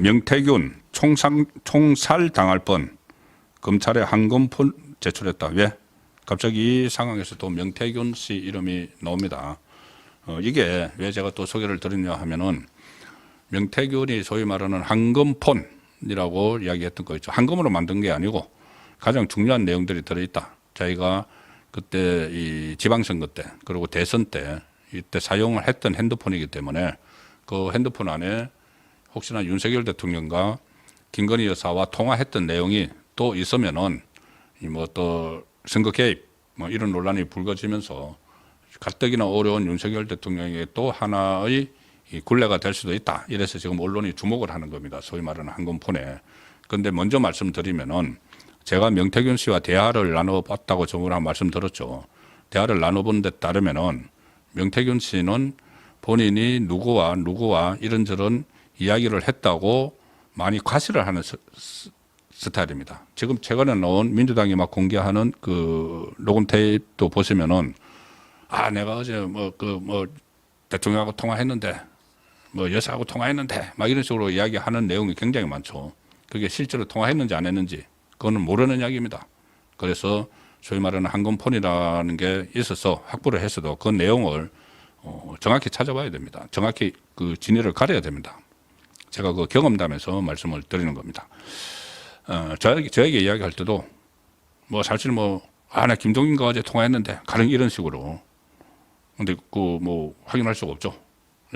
명태균 총상, 총살 당할 뻔 검찰에 한검폰 제출했다. 왜? 갑자기 이 상황에서 또 명태균 씨 이름이 나옵니다. 어, 이게 왜 제가 또 소개를 드리냐 하면은 명태균이 소위 말하는 한검폰이라고 이야기했던 거 있죠. 한검으로 만든 게 아니고 가장 중요한 내용들이 들어있다. 저희가 그때 이 지방선거 때 그리고 대선 때 이때 사용을 했던 핸드폰이기 때문에 그 핸드폰 안에 혹시나 윤석열 대통령과 김건희 여사와 통화했던 내용이 또 있으면은 이뭐또 선거 개입 뭐 이런 논란이 불거지면서 가뜩이나 어려운 윤석열 대통령에게 또 하나의 이 굴레가 될 수도 있다. 이래서 지금 언론이 주목을 하는 겁니다. 소위 말하는 한건폰에. 그런데 먼저 말씀드리면은 제가 명태균 씨와 대화를 나눠봤다고 저번에 말씀드렸죠. 대화를 나눠본 데 따르면은 명태균 씨는 본인이 누구와 누구와 이런저런 이야기를 했다고 많이 과시를 하는 스, 스- 스타일입니다. 지금 최근에 나온 민주당이 막 공개하는 그 녹음 테이프도 보시면은 아 내가 어제 뭐 그 뭐 대통령하고 통화했는데 뭐 여사하고 통화했는데 막 이런 식으로 이야기하는 내용이 굉장히 많죠. 그게 실제로 통화했는지 안 했는지 그거는 모르는 이야기입니다. 그래서 소위 말하는 한건폰이라는 게 있어서 확보를 했어도 그 내용을 어, 정확히 찾아봐야 됩니다. 정확히 그 진위를 가려야 됩니다. 제가 그 경험담에서 말씀을 드리는 겁니다. 어, 저에게, 저에게 이야기할 때도 뭐 사실 뭐, 아, 나 김종인과 어제 통화했는데 가령 이런 식으로. 근데 그 뭐 확인할 수가 없죠.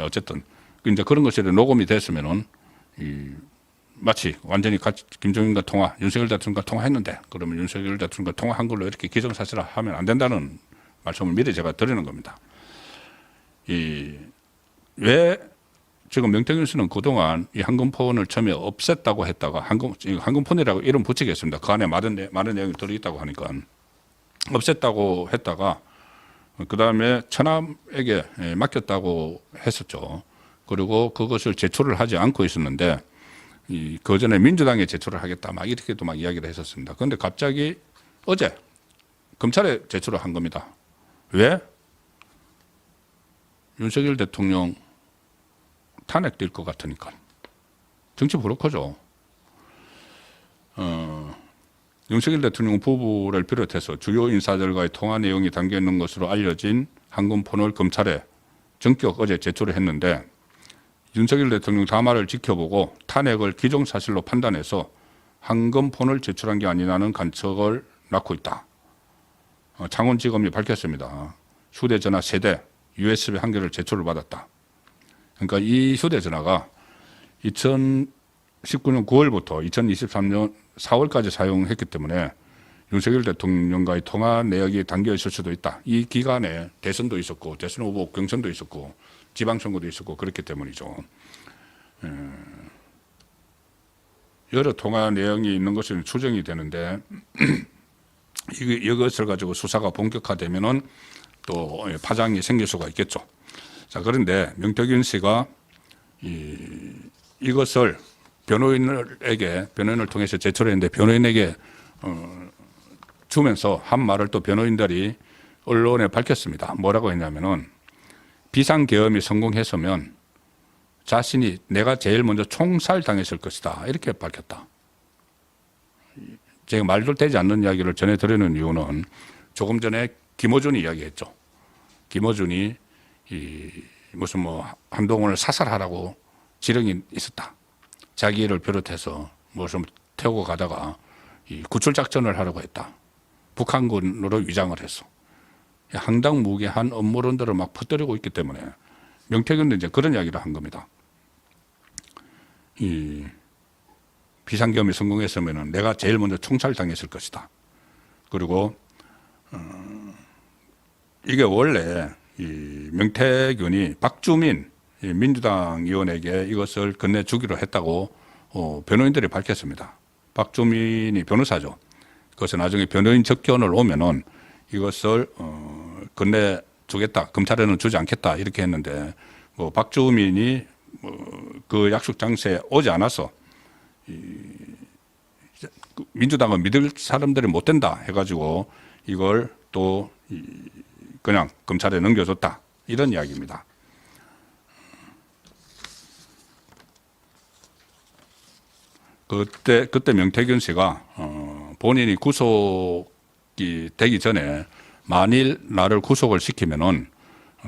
어쨌든 그 이제 그런 것이 녹음이 됐으면은 이 마치 완전히 같이 김종인과 통화, 윤석열 대통령과 통화했는데 그러면 윤석열 대통령과 통화한 걸로 이렇게 기정사실화 하면 안 된다는 말씀을 미리 제가 드리는 겁니다. 이 왜 지금 명태균 씨는 그동안 이 한금폰을 처음에 없앴다고 했다가 이 한금폰이라고 이름 붙이겠습니다. 그 안에 많은 내- 많은 내용이 들어있다고 하니까 없앴다고 했다가 그 다음에 천암에게 예, 맡겼다고 했었죠. 그리고 그것을 제출을 하지 않고 있었는데 이, 그 전에 민주당에 제출을 하겠다 막 이렇게도 막 이야기를 했었습니다. 그런데 갑자기 어제 검찰에 제출을 한 겁니다. 왜? 윤석열 대통령 탄핵될 것 같으니까. 정치 브로커죠. 어, 윤석열 대통령 부부를 비롯해서 주요 인사들과의 통화 내용이 담겨 있는 것으로 알려진 한금폰을 검찰에 전격 어제 제출을 했는데 윤석열 대통령 담화를 지켜보고 탄핵을 기정사실로 판단해서 한금폰을 제출한 게 아니라는 관측을 낳고 있다. 어, 창원지검이 밝혔습니다. 휴대전화 세대 USB 한 개를 제출을 받았다. 그러니까 이 휴대전화가 2019년 9월부터 2023년 4월까지 사용했기 때문에 윤석열 대통령과의 통화 내역이 담겨 있을 수도 있다. 이 기간에 대선도 있었고 대선 후보 경선도 있었고 지방선거도 있었고 그렇기 때문이죠. 에, 여러 통화 내용이 있는 것은 추정이 되는데 이- 이것을 가지고 수사가 본격화되면은 또 파장이 생길 수가 있겠죠. 자 그런데 명태균 씨가 이, 이것을 변호인에게 변호인을 통해서 제출했는데 변호인에게 어, 주면서 한 말을 또 변호인들이 언론에 밝혔습니다. 뭐라고 했냐면은 비상계엄이 성공했으면 자신이 내가 제일 먼저 총살 당했을 것이다 이렇게 밝혔다. 제가 말도 되지 않는 이야기를 전해드리는 이유는 조금 전에 김어준이 이야기했죠. 김어준이 이 무슨 뭐 한동훈을 사살하라고 지령이 있었다. 자기를 비롯해서 무슨 태우고 가다가 이 구출 작전을 하려고 했다. 북한군으로 위장을 했어. 황당무계한 업무론들을 막 퍼뜨리고 있기 때문에 명태균도 이제 그런 이야기를 한 겁니다. 이 비상계엄이 성공했으면 내가 제일 먼저 총살 당했을 것이다. 그리고 어, 이게 원래 이 명태균이 박주민 이 민주당 의원에게 이것을 건네주기로 했다고 어, 변호인들이 밝혔습니다. 박주민이 변호사죠. 그래서 나중에 변호인 접견을 오면은 이것을 어, 건네주겠다. 검찰에는 주지 않겠다. 이렇게 했는데 뭐 박주민이 뭐 그 약속 장소에 오지 않아서 그 민주당은 믿을 사람들이 못 된다 해가지고 이걸 또 이- 그냥 검찰에 넘겨줬다 이런 이야기입니다. 그때 그때 명태균 씨가 어, 본인이 구속이 되기 전에 만일 나를 구속을 시키면은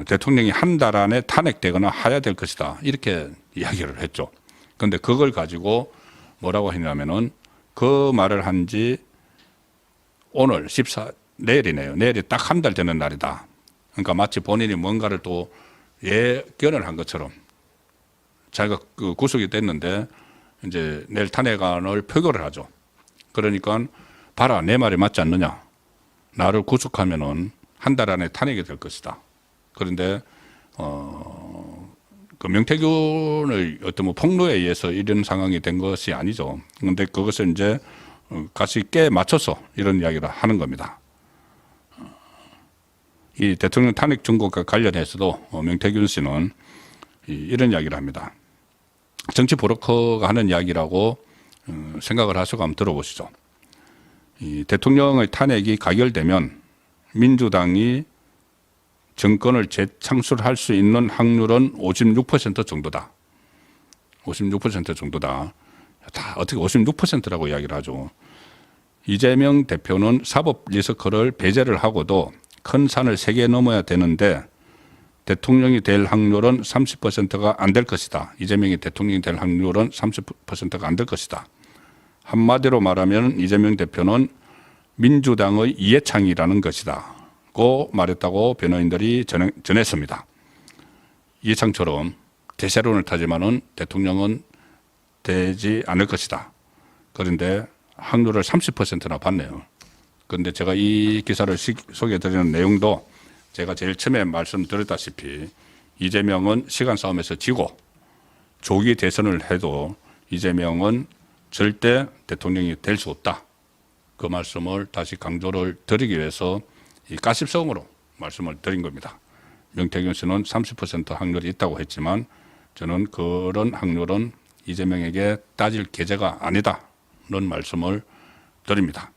대통령이 한 달 안에 탄핵되거나 하야될 것이다 이렇게 이야기를 했죠. 그런데 그걸 가지고 뭐라고 했냐면은 그 말을 한 지 오늘 14 내일이네요. 내일이 딱 한 달 되는 날이다. 그러니까 마치 본인이 뭔가를 또 예견을 한 것처럼 자기가 그 구속이 됐는데 이제 내일 탄핵안을 표결을 하죠. 그러니까 봐라 내 말이 맞지 않느냐. 나를 구속하면은 한 달 안에 탄핵이 될 것이다. 그런데 어 그 명태균의 어떤 뭐 폭로에 의해서 이런 상황이 된 것이 아니죠. 그런데 그것을 이제 어, 같이 깨 맞춰서 이런 이야기를 하는 겁니다. 이 대통령 탄핵 증거과 관련해서도 어, 명태균 씨는 이- 이런 이야기를 합니다. 정치 브로커가 하는 이야기라고 어, 생각을 하시고 한번 들어보시죠. 이 대통령의 탄핵이 가결되면 민주당이 정권을 재창출할 수 있는 확률은 56% 정도다. 56% 정도다. 다 어떻게 56%라고 이야기를 하죠. 이재명 대표는 사법 리스크를 배제를 하고도 큰 산을 세 개 넘어야 되는데 대통령이 될 확률은 30%가 안 될 것이다. 이재명이 대통령이 될 확률은 30%가 안 될 것이다. 한마디로 말하면 이재명 대표는 민주당의 이해창이라는 것이다. 고 말했다고 변호인들이 전, 전했습니다. 이해창처럼 대세론을 타지만은 대통령은 되지 않을 것이다. 그런데 확률을 30%나 받네요. 그런데 제가 이 기사를 시- 소개해 드리는 내용도 제가 제일 처음에 말씀드렸다시피 이재명은 시간 싸움에서 지고 조기 대선을 해도 이재명은 절대 대통령이 될 수 없다. 그 말씀을 다시 강조를 드리기 위해서 이 가십성으로 말씀을 드린 겁니다. 명태균 씨는 30% 확률이 있다고 했지만 저는 그런 확률은 이재명에게 따질 계제가 아니다는 말씀을 드립니다.